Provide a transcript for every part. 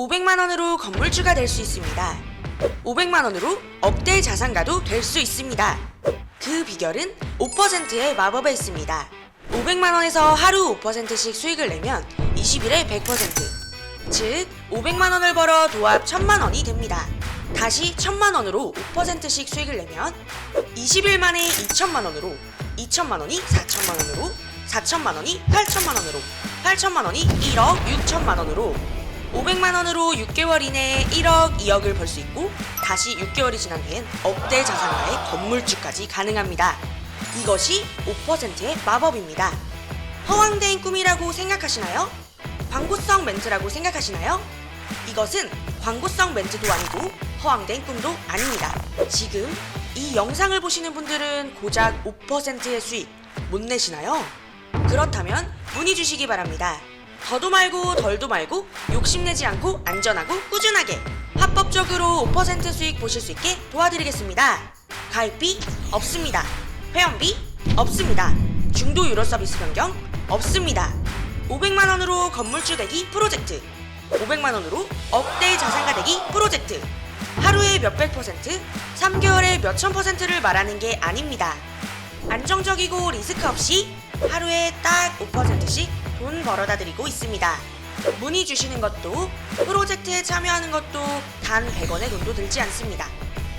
500만 원으로 건물주가 될 수 있습니다. 500만 원으로 억대 자산가도 될 수 있습니다. 그 비결은 5%의 마법에 있습니다. 500만 원에서 하루 5%씩 수익을 내면 20일에 100%, 즉 500만 원을 벌어 도합 1000만 원이 됩니다. 다시 1000만 원으로 5%씩 수익을 내면 20일 만에 2천만 원으로 2천만 원이 4천만 원으로 4천만 원이 8천만 원으로 8천만 원이 1억 6천만 원으로 500만 원으로 6개월 이내에 1억 2억을 벌 수 있고 다시 6개월이 지난 뒤엔 억대 자산가의 건물주까지 가능합니다. 이것이 5%의 마법입니다. 허황된 꿈이라고 생각하시나요? 광고성 멘트라고 생각하시나요? 이것은 광고성 멘트도 아니고 허황된 꿈도 아닙니다. 지금 이 영상을 보시는 분들은 고작 5%의 수익 못 내시나요? 그렇다면 문의 주시기 바랍니다. 더도 말고 덜도 말고 욕심내지 않고 안전하고 꾸준하게 합법적으로 5% 수익 보실 수 있게 도와드리겠습니다. 가입비 없습니다. 회원비 없습니다. 중도 유료 서비스 변경 없습니다. 500만 원으로 건물주 되기 프로젝트 500만 원으로 억대 자산가 되기 프로젝트 하루에 몇백 퍼센트, 3개월에 몇천 퍼센트를 말하는 게 아닙니다. 안정적이고 리스크 없이 하루에 딱 5% 씩돈 벌어다 드리고 있습니다. 문의 주시는 것도 프로젝트에 참여하는 것도 단 100원의 돈도 들지 않습니다.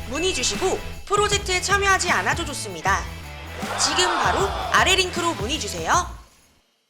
문의 주시고 프로젝트에 참여하지 않아도 좋습니다. 지금 바로 아래 링크로 문의 주세요.